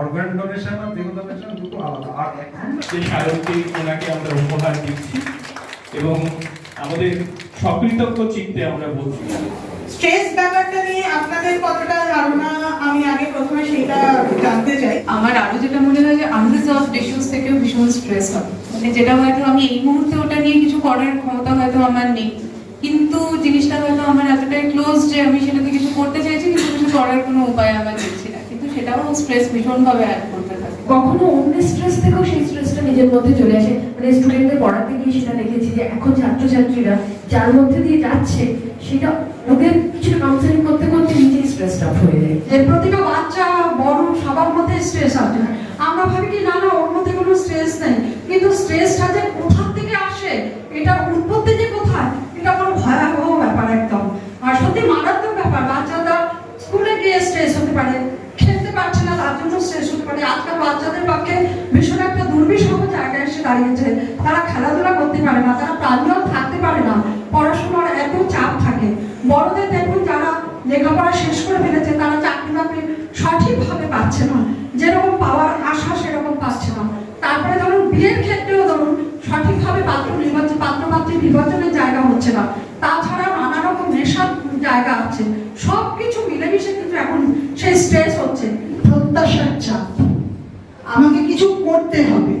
Organ donation আর দেহ donation দুটো আলাদা। আর এখন যে সায়নকে ওনাকে আমরা উপহার দিচ্ছি এবং আমাদের সকৃতজ্ঞ চিত্তে আমরা বলছি। স্ট্রেস ব্যাপারটা নিয়ে আপনাদের কতটা ধারণা আমি আগে প্রথমে সেটা জানতে চাই। আমার আরও যেটা মনে হয় যে আনরিজলভড ইস্যুস থেকেও ভীষণ স্ট্রেস হয়। মানে যেটা হয়তো আমি এই মুহূর্তে ওটা নিয়ে কিছু করার ক্ষমতা হয়তো আমার নেই। কিন্তু জিনিসটা হয়তো আমার এতটাই ক্লোজ যে আমি সেটাতে কিছু করতে চাইছি কিন্তু কিছু করার কোনো উপায় আমার দেখছি সেটাও স্ট্রেস ভীষণভাবে অ্যাড করতে থাকে? কখনো অন্য স্ট্রেস থেকেও সেই স্ট্রেসটা নিজের মধ্যে চলে আসে। মানে স্টুডেন্টদের পড়াতে গিয়ে সেটা দেখেছি যে এখন ছাত্রছাত্রীরা যার মধ্যে দিয়ে যাচ্ছে সেটা ওদের কিছু কাউন্সেলিং করতে করতে নিজেই স্ট্রেসড আপ হয়ে যায়। যে প্রতিটা বাচ্চা বড় সবার মধ্যে স্ট্রেস আছে আমরা ভাবি কি না না ওর মধ্যে কোনো স্ট্রেস নেই কিন্তু স্ট্রেসটা যে কোথা থেকে আসে এটার উৎপত্তি যে কোথায় এটা বড় ভয়াবহ ব্যাপার একদম আর সত্যি মারাত্মক ব্যাপার বাচ্চারা স্কুলে গিয়ে স্ট্রেস হতে পারে খেলতে পারছে না তার জন্য স্ট্রেস হতে পারে আজকাল বাচ্চাদের পক্ষে ভীষণ একটা দুর্বিষহ জায়গায় এসে দাঁড়িয়েছে তারা খেলাধুলা করতে পারে না, তারা প্রাঞ্জল থাকতে পারে না, পড়াশোনার এত চাপ থাকে। বড়দের দেখুন যারা লেখাপড়া শেষ করে ফেলেছে, তারা চাকরি বাকরি সঠিকভাবে পাচ্ছে না। যেরকম পাওয়ার আশা, সেরকম পাচ্ছে না। তারপরে ধরুন বিয়ের ক্ষেত্রেও ধরুন সঠিকভাবে পাত্র নির্বাচন পাত্র পাত্রী নির্বাচনের জায়গা হচ্ছে না। তাছাড়া নানা রকম নেশার জায়গা আছে। সব কিছু মিলেমিশে কিন্তু এখন সেই স্ট্রেস হচ্ছে। প্রত্যাশার চাপ। আমাকে কিছু করতে হবে।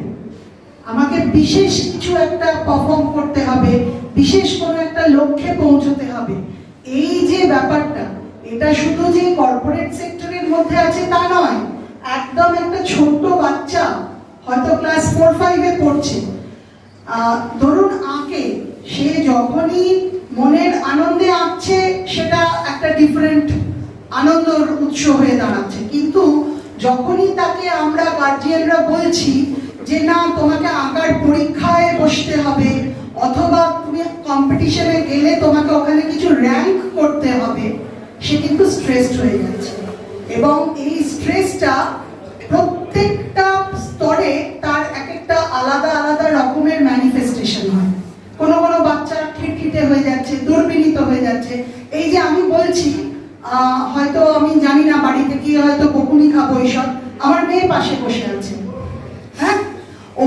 আমাকে বিশেষ কিছু একটা পারফর্ম করতে হবে, বিশেষ কোনো একটা লক্ষ্যে পৌঁছতে হবে। এই যে ব্যাপারটা, এটা শুধু যে কর্পোরেট সেক্টরের মধ্যে আছে তা নয়, একদম একটা ছোট্ট বাচ্চা হয়তো ক্লাস ফোর ফাইভে পড়ছে। ধরুন আঁকে, সে যখনই মনের আনন্দে আঁকছে, সেটা একটা ডিফারেন্ট আনন্দর উৎস হয়ে দাঁড়াচ্ছে। কিন্তু যখনই তাকে আমরা গার্জিয়ানরা বলছি যে না, তোমাকে আঁকার পরীক্ষায় বসতে হবে, অথবা তুমি কম্পিটিশনে গেলে তোমাকে ওখানে কিছু র্যাঙ্ক করতে হবে, সে কিন্তু স্ট্রেসড হয়ে যাচ্ছে। এবং এই স্ট্রেসটা প্রত্যেকটা স্তরে তার এক একটা আলাদা আলাদা রকমের ম্যানিফেস্টেশন হয়। কোনো কোনো বাচ্চা খিটখিটে হয়ে যাচ্ছে দুর্বিনীত হয়ে যাচ্ছে। এই যে আমি বলছি হয়তো আমি জানি না বাড়িতে গিয়ে হয়তো বকুনি খাব এইসব, আমার মেয়ে পাশে বসে আছে।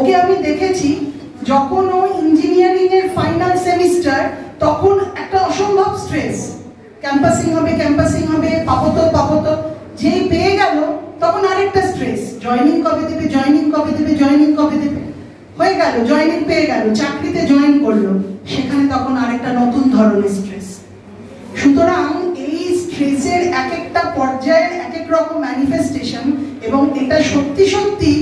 ওকে আমি দেখেছি, যখন ও ইঞ্জিনিয়ারিং এর ফাইনাল সেমিস্টার তখন একটা অসম্ভব স্ট্রেস ক্যাম্পাসিং হবে ক্যাম্পাসিং হবে পাবো তো পাবো যেই পেয়ে গেল, তখন আরেকটা স্ট্রেস জয়নিং কবে দেবে জয়নিং কবে দেবে জয়নিং কবে দেবে। হয়ে গেল জয়নিং পেয়ে গেল, চাকরিতে জয়েন করল। সেখানে তখন আরেকটা নতুন ধরনের স্ট্রেস সুতরাং এই স্ট্রেসের এক একটা পর্যায়ের এক এক রকম ম্যানিফেস্টেশন এবং এটা সত্যি সত্যি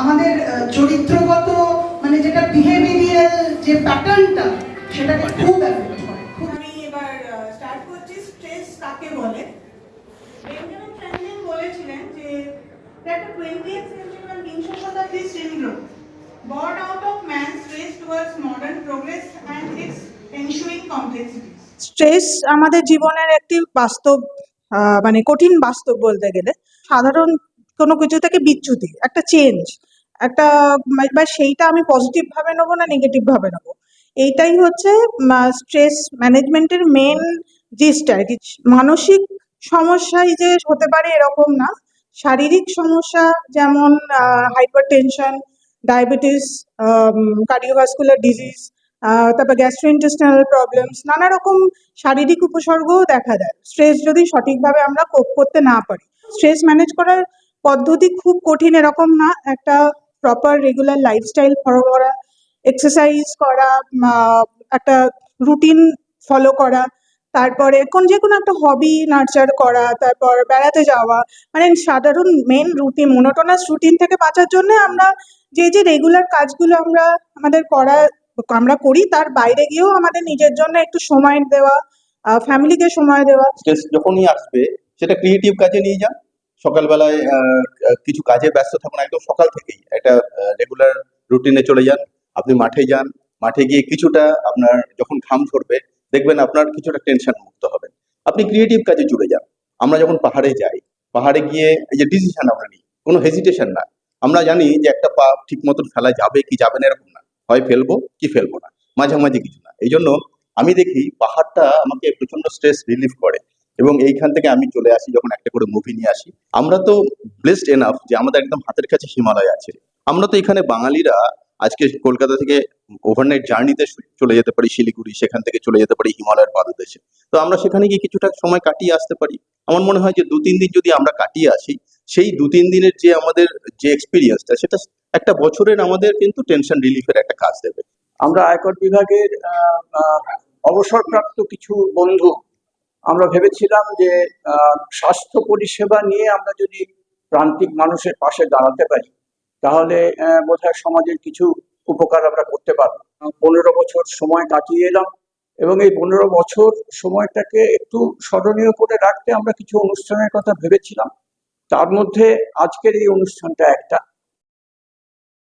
আমাদের চরিত্রগত মানে যেটা বিহেভিয়ারাল যে প্যাটার্নটা সেটাকে খুব এফেক্ট করে। আমি এবার স্টার্ট করছি স্ট্রেস কাকে বলে? বেঞ্জামিন ফ্র্যাঙ্কলিন বলেছিলেন যে that the 20th century and বিংশ শতাব্দীর syndrome born out of man's race towards modern progress and its ensuing complexities stress আমাদের জীবনের একটি বাস্তব আহ, মানে কঠিন বাস্তব বলতে গেলে সাধারণ কোনো কিছু থেকে বিচ্যুতি একটা চেঞ্জ একটা, বা সেইটা আমি পজিটিভ ভাবে নেব না নেগেটিভ ভাবে নেব? এইটাই হচ্ছে স্ট্রেস ম্যানেজমেন্টের মেন জিস্ট আর কি। মানসিক সমস্যাই যে হতে পারে এরকম না। শারীরিক সমস্যা যেমন hypertension diabetes cardiovascular disease তারপর গ্যাস্ট্রোইন্টেস্টিনাল প্রবলেমস নানা রকম শারীরিক উপসর্গও দেখা দেয়। স্ট্রেস যদি সঠিকভাবে আমরা কোপ করতে না পারি। স্ট্রেস ম্যানেজ করার পদ্ধতি খুব কঠিন এরকম না। একটা প্রপার রেগুলার লাইফস্টাইল ফলো করা এক্সারসাইজ করা একটা রুটিন ফলো করা, তারপরে কোন যে কোনো একটা হবি নার্চার করা, তারপর বেড়াতে যাওয়া মানে সাধারণ মেন রুটিন মোনোটোনাস রুটিন থেকে বাঁচার জন্য আমরা যে যে রেগুলার কাজগুলো আমরা আমাদের করা, আমরা করি, তার বাইরে গিয়েও আমাদের নিজের জন্য একটু সময় দেওয়া ফ্যামিলিকে সময় দেওয়া। যখনই আসবে, সেটা ক্রিয়েটিভ কাজে নিয়ে যান। সকালবেলায় কিছু কাজে ব্যস্ত থাকুন, একদম সকাল থেকেই একটা রেগুলার রুটিনে চলে যান। আপনি মাঠে যান, মাঠে গিয়ে কিছুটা আপনার যখন ঘাম ঝরবে, দেখবেন আপনার কিছুটা টেনশন মুক্ত হবে আপনি ক্রিয়েটিভ কাজে জুড়ে যান। আমরা যখন পাহাড়ে যাই, পাহাড়ে গিয়ে এই যে ডিসিশন আমরা নিই, কোনো হেজিটেশন না। আমরা জানি যে একটা পা ঠিক মতন ফেলা যাবে কি যাবে না, এরকম না। হয় ফেলব কি ফেলব না, মাঝামাঝি কিছু না। এই জন্য আমি দেখি পাহাড়টা আমাকে প্রচণ্ড স্ট্রেস রিলিফ করে। এবং এইখান থেকে আমি চলে আসি যখন একটা করে মুভি নিয়ে আসি। আমরা তো ব্লেসড এনাফ যে আমাদের একদম হাতের কাছে হিমালয় আছে। আমরা তো এখানে বাঙালিরা আজকে কলকাতা থেকে ওভারনাইট জার্নিতে চলে যেতে পারি, শিলিগুড়ি, সেখান থেকে চলে যেতে পারি, হিমালয়ের পাদদেশে। তো আমরা সেখানে গিয়ে কিছুটা সময় কাটিয়ে আসতে পারি। আমার মনে হয় যে দু তিন দিন যদি আমরা কাটিয়ে আসি, সেই দু তিন দিনের যে আমাদের যে এক্সপিরিয়েন্সটা সেটা একটা বছরের আমাদের কিন্তু টেনশন রিলিফের একটা কাজ দেবে। আমরা আয়কর বিভাগের অবসরপ্রাপ্ত কিছু বন্ধু আমরা ভেবেছিলাম যে স্বাস্থ্য পরিষেবা নিয়ে আমরা যদি প্রান্তিক মানুষের পাশে দাঁড়াতে পারি, তাহলে বোধহয় সমাজের কিছু উপকার আমরা করতে পারব। পনেরো বছর সময় কাটিয়ে এলাম এবং এই পনেরো বছর সময়টাকে একটু স্মরণীয় করে রাখতে আমরা কিছু অনুষ্ঠানের কথা ভেবেছিলাম। তার মধ্যে আজকের এই অনুষ্ঠানটা একটা।